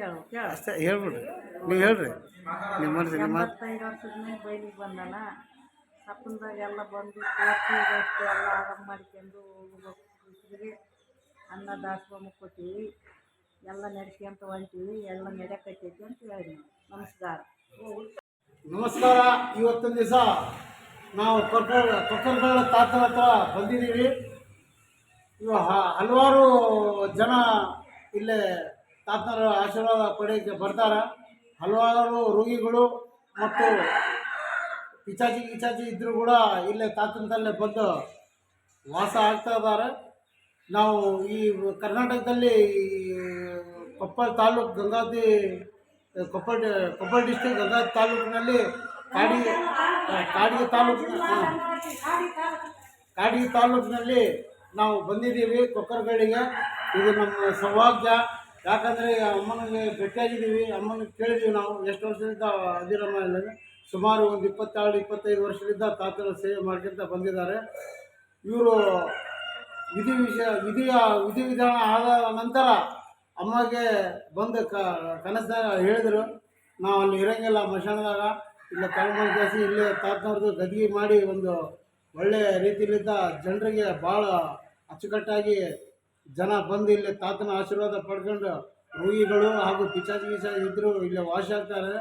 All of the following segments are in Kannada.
ಹೇಳು ಕೇಳ. ಅಷ್ಟೇ ಹೇಳ್ಬಿಡ್ರಿ ನೀವು ಹೇಳ್ರಿ. ನಿಮ್ಮ ಮನಸ್ಸು ನಿಮ್ಮ ಎಂಬತ್ತೈದು ವರ್ಷದ ಮೇಲೆ ಬೈಲಿಗೆ ಬಂದಾನ ಸಪ್ಪಂದಾಗ ಎಲ್ಲ ಬಂದು ಎಷ್ಟು ಎಲ್ಲ ಆರಾಮ ಮಾಡ್ಕೊಂಡು ಹೋಗ್ಬೇಕು. ಅನ್ನ ದಾಸೋಹ ಕೊಟ್ಟಿವಿ ಎಲ್ಲ ನಡೆಸ್ಕೊಂತ ಹೊಂಟೀವಿ ಎಲ್ಲ ನಡೆಯಕತ್ತೈತಿ ಅಂತ ಹೇಳಿ. ನಮಸ್ಕಾರ. ನಮಸ್ಕಾರ. ಇವತ್ತಿನ ದಿವಸ ನಾವು ಕೊಕ್ಕರ್ ಕೊಕ್ಕರ್ಗಳ ತಾತನ ಹತ್ರ ಬಂದಿದ್ದೀವಿ. ಇವ ಹ- ಹಲವಾರು ಜನ ಇಲ್ಲೇ ತಾತನ ಆಶೀರ್ವಾದ ಪಡೆಯೋಕ್ಕೆ ಬರ್ತಾರೆ. ಹಲವಾರು ರೋಗಿಗಳು ಮತ್ತು ಇಚಾಚಿ ಇಚಾಚಿ ಇದ್ದರೂ ಕೂಡ ಇಲ್ಲೇ ತಾತನದಲ್ಲೇ ಬಂದು ವಾಸ ಆಗ್ತಾ ಇದ್ದಾರೆ. ನಾವು ಈ ಕರ್ನಾಟಕದಲ್ಲಿ ಕೊಪ್ಪಳ ತಾಲೂಕು ಗಂಗಾವತಿ, ಕೊಪ್ಪಳ ಕೊಪ್ಪಳ ಡಿಸ್ಟಿಕ್ ಗಂಗಾವತಿ ತಾಲೂಕಿನಲ್ಲಿ ಕಾಡಿಗೆ ಕಾಡಿಗೆ ತಾಲೂಕಿನ. ಕಾಡಿಗೆ ತಾಲೂಕಿನಲ್ಲಿ ನಾವು ಬಂದಿದ್ದೀವಿ ಕೊಕ್ಕರಗಳಿಗೆ ಇದು ನಮ್ಮ ಸೌಭಾಗ್ಯ. ಯಾಕಂದರೆ ಅಮ್ಮನಿಗೆ ಭೇಟಿಯಾಗಿದ್ದೀವಿ ಅಮ್ಮನಿಗೆ ಕೇಳಿದ್ದೀವಿ ನಾವು, ಎಷ್ಟು ವರ್ಷದಿಂದ ಅದಿರಮ್ಮ ಇಲ್ಲ ಸುಮಾರು ಒಂದು ಇಪ್ಪತ್ತೆರಡು, ಇಪ್ಪತ್ತೈದು ವರ್ಷದಿಂದ ತಾತನ ಸೇವೆ ಮಾಡ್ಕೊಂತ ಬಂದಿದ್ದಾರೆ. ಇವರು ವಿಧಿ ವಿಷಯ ವಿಧಿಯ ವಿಧಿವಿಧಾನ ಆದ ನಂತರ ಅಮ್ಮಗೆ ಬಂದು ಕ, ಕನಸ್ದಾಗ ಹೇಳಿದರು, ನಾವು ಅಲ್ಲಿ ಇರೋಂಗಿಲ್ಲ ಮಶಾಣದಾಗ ಇಲ್ಲ ತಗೊಂಡು ಜಾಸ್ತಿ ಇಲ್ಲಿ ತಾತನವ್ರದ್ದು ಗದಗಿ ಮಾಡಿ ಒಂದು ಒಳ್ಳೆಯ ರೀತಿಯಲ್ಲಿದ್ದ ಜನರಿಗೆ ಭಾಳ ಅಚ್ಚುಕಟ್ಟಾಗಿ ಜನ ಬಂದು ಇಲ್ಲಿ ತಾತನ ಆಶೀರ್ವಾದ ಪಡ್ಕೊಂಡು ರೋಗಿಗಳು ಹಾಗೂ ಪಿಚಾಜಿ ಗಿಚಾಚಿ ಇದ್ದರು ಇಲ್ಲಿ ವಾಸಿ ಆಗ್ತಾರೆ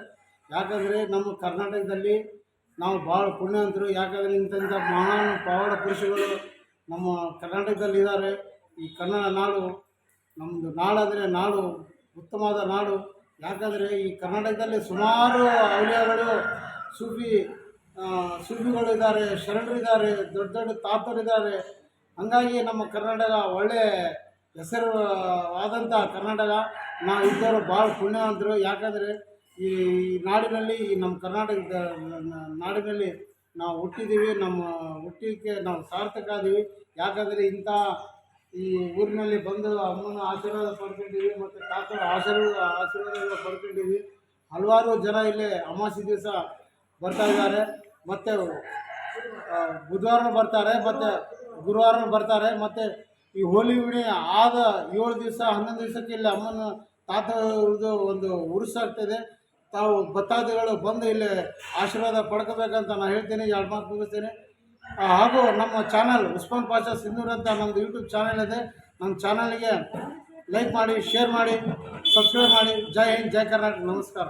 ಯಾಕಂದರೆ ನಮ್ಮ ಕರ್ನಾಟಕದಲ್ಲಿ ನಾವು ಭಾಳ ಪುಣ್ಯವಂತರು. ಯಾಕಂದರೆ ಇಂಥಂಥ ಮಹಾನ್ ಪವಾಡ ಪುರುಷಗಳು ನಮ್ಮ ಕರ್ನಾಟಕದಲ್ಲಿ ಇದ್ದಾರೆ. ಈ ಕನ್ನಡ ನಾಡು ನಮ್ಮದು ನಾಡಂದರೆ ನಾಡು ಉತ್ತಮವಾದ ನಾಡು. ಯಾಕಂದರೆ ಈ ಕರ್ನಾಟಕದಲ್ಲಿ ಸುಮಾರು ಔಲಿಯಾಗಳು ಸೂಫಿ ಆ, ಸೂಫಿಗಳು ಇದ್ದಾರೆ ಶರಣರಿದ್ದಾರೆ ದೊಡ್ಡ ದೊಡ್ಡ ತಾತರಿದ್ದಾರೆ. ಹಾಗಾಗಿ ನಮ್ಮ ಕರ್ನಾಟಕ ಒಳ್ಳೆ ಹೆಸರು ಆದಂಥ ಕರ್ನಾಟಕ. ನಾವು ಇದ್ದವರು ಭಾಳ ಪುಣ್ಯವಂತರು. ಯಾಕಂದರೆ ಈ ನಾಡಿನಲ್ಲಿ, ಈ ನಮ್ಮ ಕರ್ನಾಟಕದ ನಾಡಿನಲ್ಲಿ ನಾವು ಹುಟ್ಟಿದ್ದೀವಿ. ನಮ್ಮ ಹುಟ್ಟಿಕೆ ನಾವು ಸಾರ್ಥಕ ಆದೀವಿ. ಯಾಕಂದರೆ ಇಂಥ ಈ ಊರಿನಲ್ಲಿ ಬಂದು ಅಮ್ಮನ ಆಶೀರ್ವಾದ ಪಡ್ಕೊಂಡಿದ್ದೀವಿ ಮತ್ತು ತಾತನ ಆಶೀರ್ವಾದ ಆಶೀರ್ವಾದಗಳು ಪಡ್ಕೊಂಡಿದ್ದೀವಿ. ಹಲವಾರು ಜನ ಇಲ್ಲಿ ಅಮಾವಾಸ್ಯೆ ದಿವಸ ಬರ್ತಾ ಇದ್ದಾರೆ. ಮತ್ತು ಬುಧವಾರ ಬರ್ತಾರೆ. ಮತ್ತು ಗುರುವಾರ ಬರ್ತಾರೆ. ಮತ್ತು ಈ ಹೋಲಿ ಹುಣ್ಣಿ ಆದ ಏಳು ದಿವಸ, ಹನ್ನೊಂದು ದಿವಸಕ್ಕೆ ಇಲ್ಲಿ ಅಮ್ಮನ ತಾತ ಒಂದು ಒಂದು ಉರುಸಾಗ್ತದೆ. ತಾವು ಭಕ್ತಾದಿಗಳು ಬಂದು ಇಲ್ಲಿ ಆಶೀರ್ವಾದ ಪಡ್ಕೋಬೇಕಂತ ನಾನು ಹೇಳ್ತೇನೆ, ಎರಡು ಮಾತು ಮುಗಿಸ್ತೀನಿ. ಹಾಗೂ ನಮ್ಮ ಚಾನಲ್ ಉಸ್ಮಾನ್ ಪಾಷಾ ಸಿಂಧೂರ್ ಅಂತ ನಮ್ಮದು ಯೂಟ್ಯೂಬ್ ಚಾನಲ್ ಇದೆ. ನಮ್ಮ ಚಾನಲ್ಗೆ ಲೈಕ್ ಮಾಡಿ, ಶೇರ್ ಮಾಡಿ, ಸಬ್ಸ್ಕ್ರೈಬ್ ಮಾಡಿ. ಜೈ ಹಿಂದ್, ಜೈ ಕರ್ನಾಟಕ. ನಮಸ್ಕಾರ.